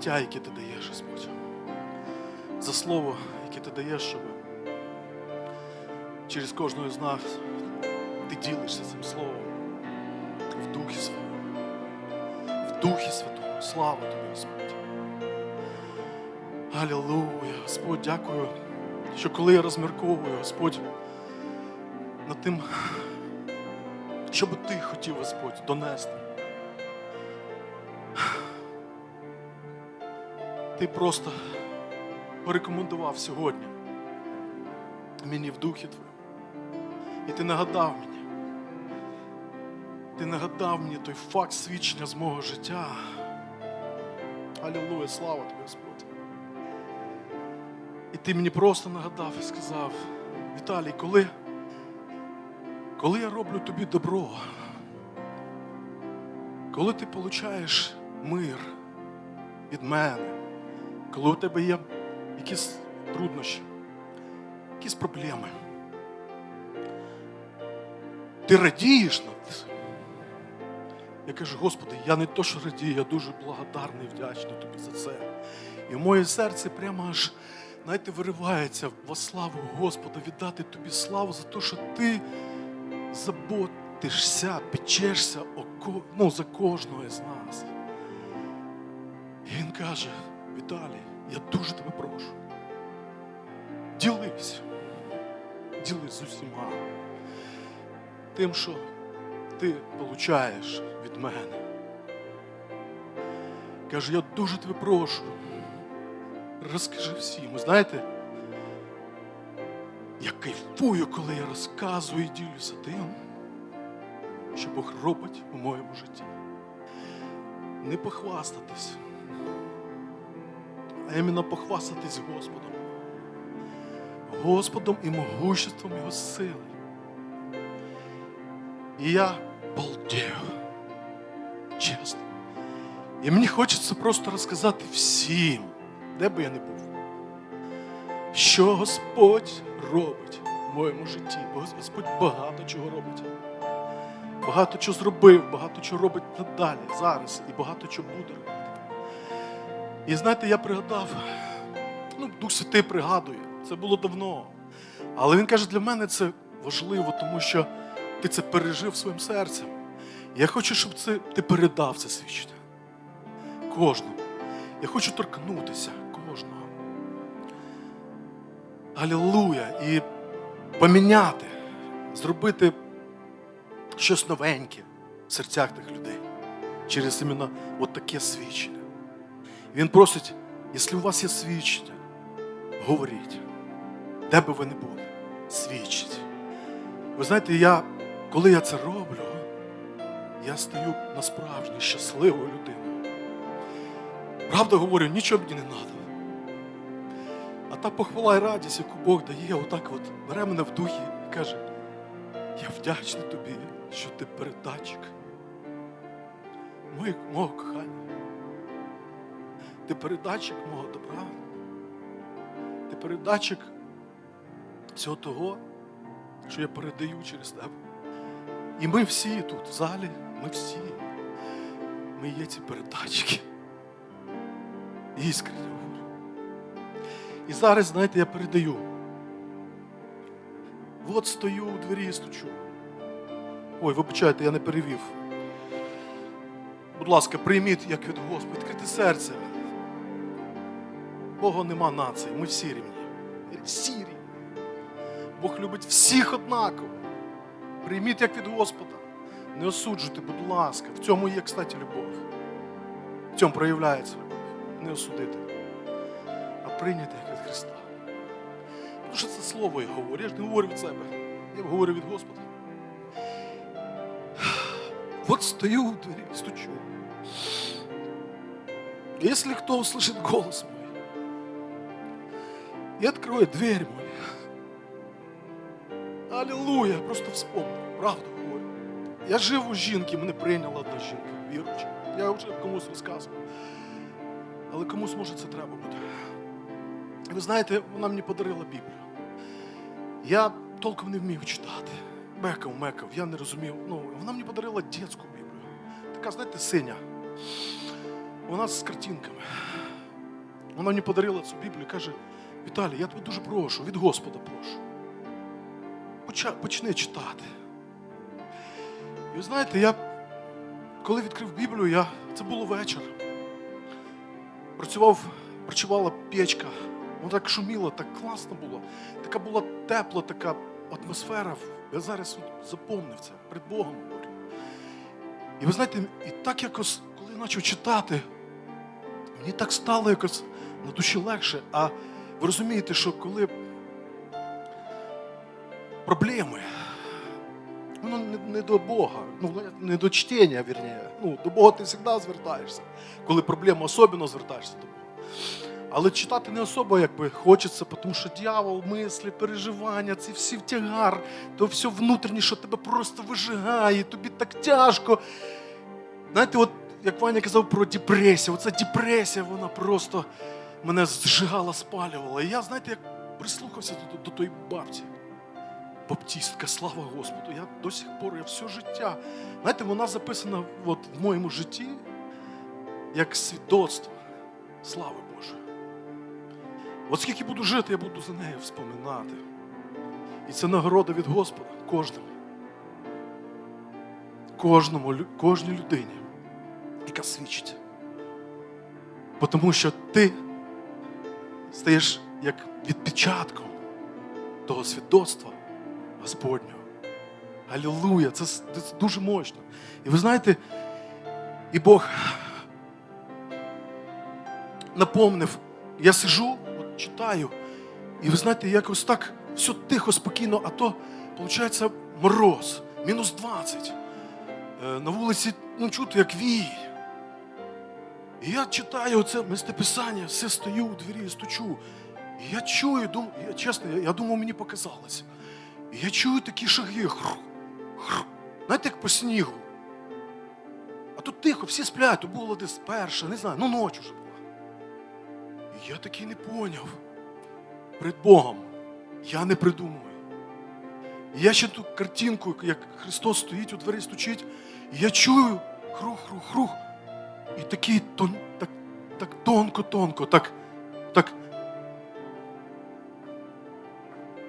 життя, яке ти даєш, Господь. За слово, яке ти даєш, щоб через кожного з нас ти ділишся цим словом в Духі Своєму. В Духі Святому. Слава тобі, Господь. Алілуя. Господь, дякую, що коли я розмірковую, Господь, над тим, що би ти хотів, Господь, донести. Ти просто порекомендував сьогодні мені в духі твоєму. І ти нагадав мені. Ти нагадав мені той факт свідчення з мого життя. Алілуя, слава тобі, Господь. І ти мені просто нагадав і сказав, Віталій, коли, коли я роблю тобі добро, коли ти получаєш мир від мене, коли у тебе є якісь труднощі, якісь проблеми, ти радієш над цим. Я кажу, Господи, я не то, що радію, я дуже благодарний і вдячний тобі за це. І моє серце прямо аж, знаєте, виривається во славу Господа, віддати тобі славу за те, що ти заботишся, печешся ну, за кожного із нас. І він каже, Віталій, я дуже тебе прошу. Ділись. Ділись з усіма. Тим, що ти получаєш від мене. Каже, я дуже тебе прошу. Розкажи всім. Знаєте, я кайфую, коли я розказую і ділюся тим, що Бог робить у моєму житті. Не похвастатись, а іменно похвастатись Господом. Господом і могуществом Його сили. І я балдею. Чесно. І мені хочеться просто розказати всім, де би я не був, що Господь робить в моєму житті. Бо Господь багато чого робить. Багато чого зробив, багато чого робить надалі, зараз, і багато чого буде робити. І знаєте, я пригадав, ну, Дух Святий пригадує, це було давно. Але він каже, для мене це важливо, тому що ти це пережив своїм серцем. Я хочу, щоб це, ти передав це свідчення. Кожному. Я хочу торкнутися кожного. Алілуя! І поміняти, зробити щось новеньке в серцях тих людей через іменно от таке свідчення. Він просить, якщо у вас є свідчення, говоріть, де би ви не були, свідчіть. Ви знаєте, я, коли я це роблю, я стаю насправді щасливою людиною. Правда говорю, нічого мені не треба. А та похвала і радість, яку Бог дає, отак от бере мене в духі і каже, я вдячний тобі, що ти передатчик моє- мого кохання. Ти передатчик мого добра. Ти передатчик всього того, що я передаю через тебе. І ми всі тут, в залі, ми всі. Ми є ці передатчики. Іскренне говорю. І зараз, знаєте, я передаю. От стою у двері і стучу. Ой, вибачайте, я не перевів. Будь ласка, прийміть, як від Господа, відкрите серце. Бога нема нації, ми всі рівні. Всі рівні. Бог любить всіх однаково. Прийміть як від Господа. Не осуджуйте, будь ласка. В цьому є, кстати, любов. В цьому проявляється любов. Не осудити, а прийняти як від Христа. Тому що це слово я говорю. Я ж не говорю від себе. Я говорю від Господа. Вот стою у двери и стучу. Если кто услышит голос мой и откроет дверь мою, Аллилуйя, просто вспомнив, правду говорю. Я жив у жінки, мене прийняла одна жінка, віруюча. Я вже комусь розказував. Але комусь може це треба буде. Ви знаєте, вона мені подарила Біблію. Я толком не вмів читати. Мекав, мекав, я не розумів. Ну, вона мені подарила дитячу Біблію. Така, знаєте, синя. Вона з картинками. Вона мені подарила цю Біблію і каже: Віталій, я тебе дуже прошу, від Господа прошу. Почни читати. І ви знаєте, я коли відкрив Біблію, я, це було вечір. Працював, працювала печка. Воно так шуміло, так класно було. Така була тепла, така атмосфера. Я зараз от запомнив це, перед Богом. І ви знаєте, і так якось, коли я почав читати, мені так стало якось на душі легше. А ви розумієте, що коли проблеми, воно не, не до Бога, ну не до чтення, вірніше. Ну, до Бога ти завжди звертаєшся. Коли проблема особливо звертаєшся до Бога. Але читати не особо якби хочеться, тому що дьявол, мислі, переживання, це всі тягар, то все внутрішнє, що тебе просто вижигає, тобі так тяжко. Знаєте, от як Ваня казав про депресію, оця депресія, вона просто мене зжигала, спалювала. І я, знаєте, як прислухався до, до, до тої бабці. Баптістка, слава Господу. Я до сих пор, я все життя. Знаєте, вона записана от, в моєму житті як свідоцтво. Слави Боже. От скільки буду жити, я буду за нею вспоминати. І це нагорода від Господа кожному. Кожному, кожній людині, яка свідчить. Тому що ти стаєш як відпечатком того свідоцтва Господнього. Алілуя! Це, це дуже мощно. І ви знаєте, і Бог напомнив, я сижу, от читаю, і ви знаєте, якось так все тихо, спокійно, а то, виходить, мороз, мінус 20. Е, На вулиці ну, чути, як вій. І я читаю це мистописання, все стою у двері стучу. І я чую, дум, я, чесно, я, я думав, мені показалось. І я чую такі шаги. Хру, хру. Знаєте, як по снігу. А тут тихо, всі сплять, то було десь перша, не знаю, ну ночь уже була. І я такий не поняв. Перед Богом я не придумую. І я ще ту картинку, як Христос стоїть у двері стучить, і я чую хрух-хрух-хрух. І такий тон, так, так тонко-тонко, так, так.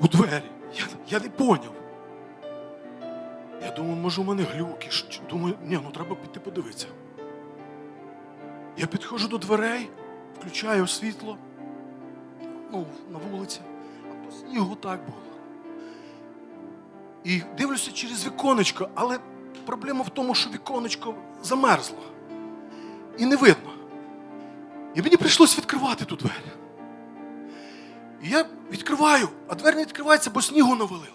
У двері. Я, я не поняв. Я думаю, може, у мене глюки. Думаю, ні, ну треба піти подивитися. Я підходжу до дверей, включаю світло, ну, на вулиці, а то снігу так було. І дивлюся через віконечко, але проблема в тому, що віконечко замерзло. І не видно. І мені прийшлось відкривати ту двері. І я відкриваю, а двері не відкривається, бо снігу навалило.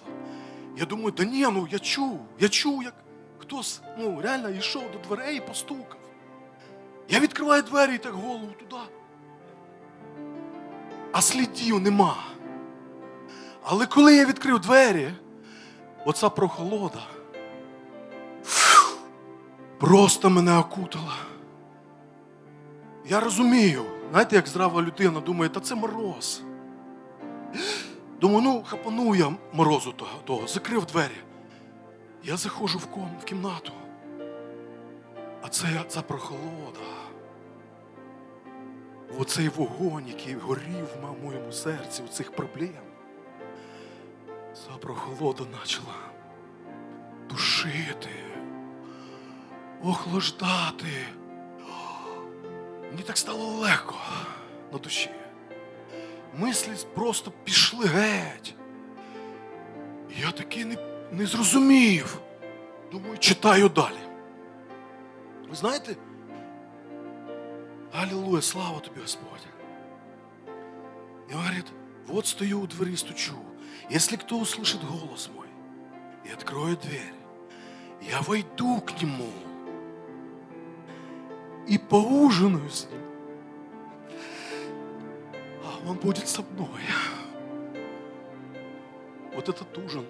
Я думаю, да ні, ну я чув, я чув, як хтось ну, реально йшов до дверей і постукав. Я відкриваю двері і так голову туди. А слідів нема. Але коли я відкрив двері, оця прохолода фу, просто мене окутала. Я розумію, знаєте, як здрава людина думає, та це мороз. Думаю, ну хапану я морозу того, того. закрив двері. Я заходжу в, ком, в кімнату. А це ця прохолода. Оцей вогонь, який горів в моєму серці, у цих проблем. Ця прохолода почала душити, охлаждати. Мені так стало легко на душі. Мислі просто пішли геть. Я таки не, не зрозумів. Думаю, читаю далі. Ви знаєте? Аллилуйя, слава тобі, Господь. И говорит, вот стою у двери и стучу. Если кто услышит голос мой и откроет дверь, я войду к нему и поужинаю с ним. А он будет со мной. Вот этот ужин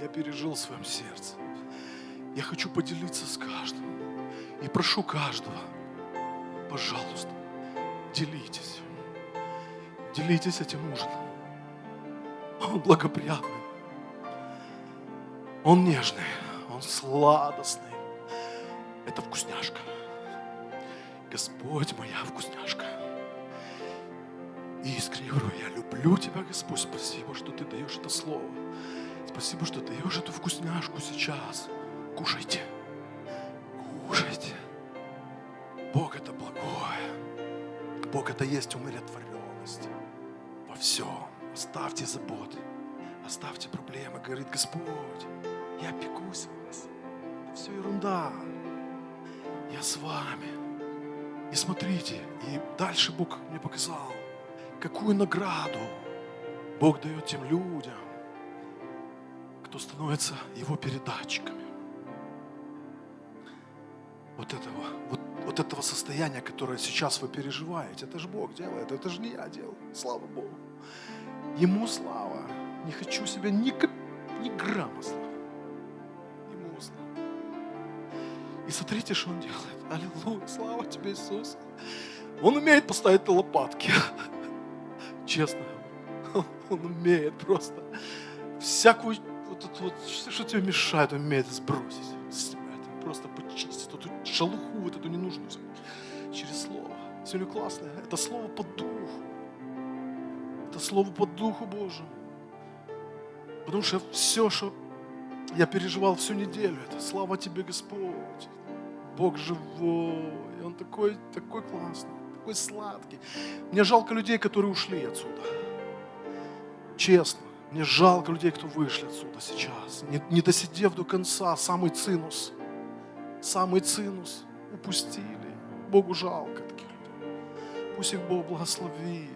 я пережил в своем сердце. Я хочу поделиться с каждым. И прошу каждого, пожалуйста, делитесь. Делитесь этим ужином. Он благоприятный. Он нежный. Он сладостный. Это вкусняшка. Господь моя вкусняшка. искренне говорю, я люблю Тебя, Господь, спасибо, что Ты даешь это слово. Спасибо, что даешь эту вкусняшку сейчас. Кушайте. Кушайте. Бог это благое. Бог это есть умиротворенность во всем. Оставьте заботы, оставьте проблемы. Говорит Господь, я пекусь о вас. Это все ерунда. Я с вами. И смотрите, и дальше Бог мне показал, какую награду Бог дает тем людям, кто становится Его передатчиками. Вот этого, вот, вот этого состояния, которое сейчас вы переживаете, это же Бог делает, это же не я делал, слава Богу. Ему слава. Не хочу себя ни, ни грамма славы. И смотрите, что он делает. Аллилуйя, слава тебе, Иисус. Он умеет поставить лопатки. Честно. Он умеет просто всякую вот это вот, что, тебе мешает, он умеет сбросить с это, просто почистить эту шелуху вот эту ненужную через слово. Сегодня классно. Это слово по духу. Это слово по духу Божьему. Потому что все, что я переживал всю неделю, это слава тебе, Господь. Бог живой. И Он такой, такой классный, такой сладкий. Мне жалко людей, которые ушли отсюда. Честно. Мне жалко людей, кто вышли отсюда сейчас, не, не досидев до конца, самый цинус, самый цинус упустили. Богу жалко таких людей. Пусть их Бог благословит.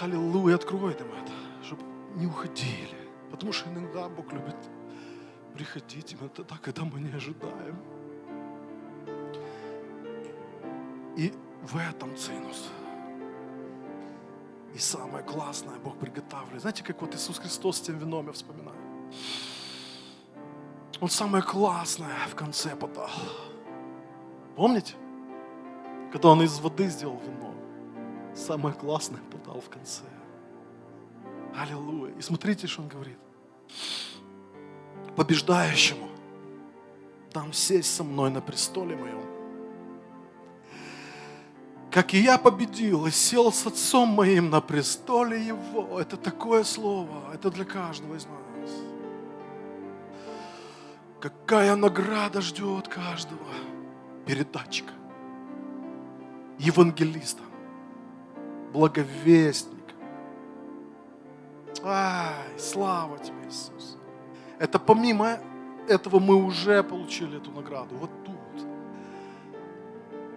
Аллилуйя, откроет им это, чтобы не уходили. Потому что иногда Бог любит приходить именно тогда, когда мы не ожидаем. И в этом цинус. И самое классное Бог приготавливает. Знаете, как вот Иисус Христос с тем вином я вспоминаю. Он самое классное в конце подал. Помните? Когда он из воды сделал вино. Самое классное подал в конце. Аллилуйя. И смотрите, что он говорит. Побеждающему дам сесть со мной на престоле моем как и я победил и сел с отцом моим на престоле его. Это такое слово, это для каждого из нас. Какая награда ждет каждого передатчика, евангелиста, благовестника. Ай, слава тебе, Иисус. Это помимо этого мы уже получили эту награду. Вот тут.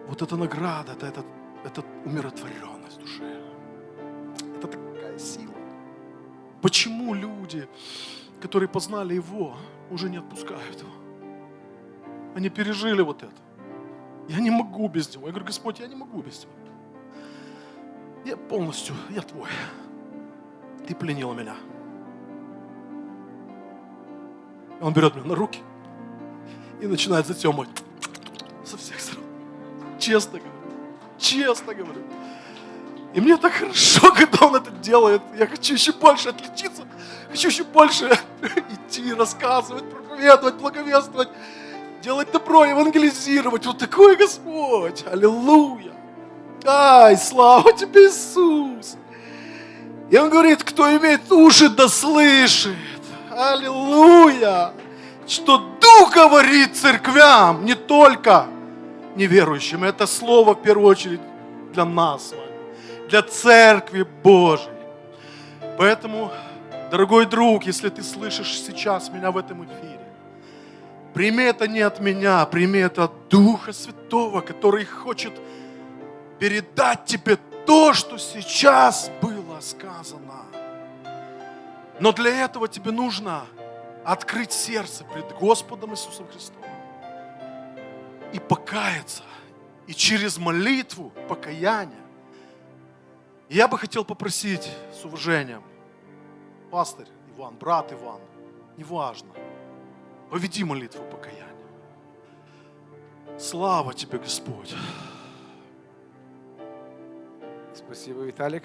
Вот эта награда, это, это, это умиротворенность души. Это такая сила. Почему люди, которые познали Его, уже не отпускают Его? Они пережили вот это. Я не могу без Него. Я говорю, Господь, я не могу без Тебя. Я полностью, я Твой. Ты пленил меня. Он берет меня на руки и начинает затемывать со всех сторон. Честно говорю. Честно говорю. И мне так хорошо, когда он это делает. Я хочу еще больше отличиться. Хочу еще больше идти, рассказывать, проповедовать, благовествовать, делать добро, евангелизировать. Вот такой Господь. Аллилуйя. Ай, слава тебе, Иисус. И он говорит, кто имеет уши, да слышит. Аллилуйя. Что Дух говорит церквям, не только неверующим. Это слово в первую очередь для нас для церкви Божией. Поэтому, дорогой друг, если ты слышишь сейчас меня в этом эфире, прими это не от меня, прими это от Духа Святого, который хочет передать тебе то, что сейчас было сказано. Но для этого тебе нужно открыть сердце пред Господом Иисусом Христом и покаяться. И через молитву, покаяние. Я бы хотел попросить с уважением, пастырь Иван, брат Иван, неважно, поведи молитву покаяния. Слава тебе, Господь. Спасибо, Віталік.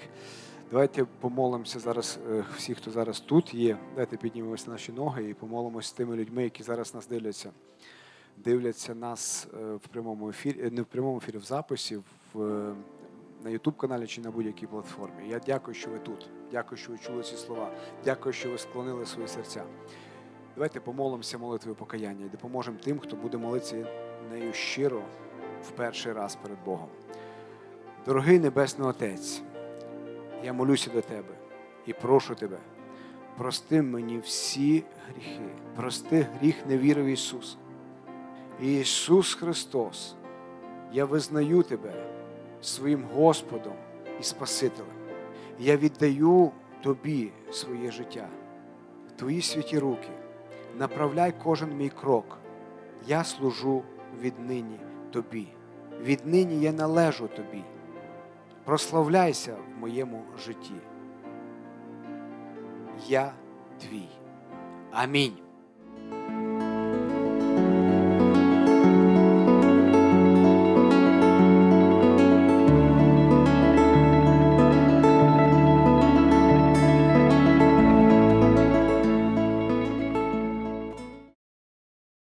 Давайте помолимося зараз, е, всі, хто зараз тут є. Давайте піднімемося на наші ноги і помолимося з тими людьми, які зараз нас дивляться. Дивляться нас е, в прямому ефірі, е, не в прямому ефірі, в записі, в, на YouTube каналі чи на будь-якій платформі. Я дякую, що ви тут. Дякую, що ви чули ці слова. Дякую, що ви склонили свої серця. Давайте помолимося молитвою покаяння і допоможемо тим, хто буде молитися нею щиро в перший раз перед Богом. Дорогий Небесний Отець, я молюся до Тебе і прошу Тебе, прости мені всі гріхи, прости гріх невіри в Ісуса. Ісус Христос, я визнаю Тебе своїм Господом і Спасителем. Я віддаю Тобі своє життя, Твої святі руки. Направляй кожен мій крок. Я служу віднині Тобі. Віднині я належу Тобі. Прославляйся в моєму житті. Я твій. Амінь.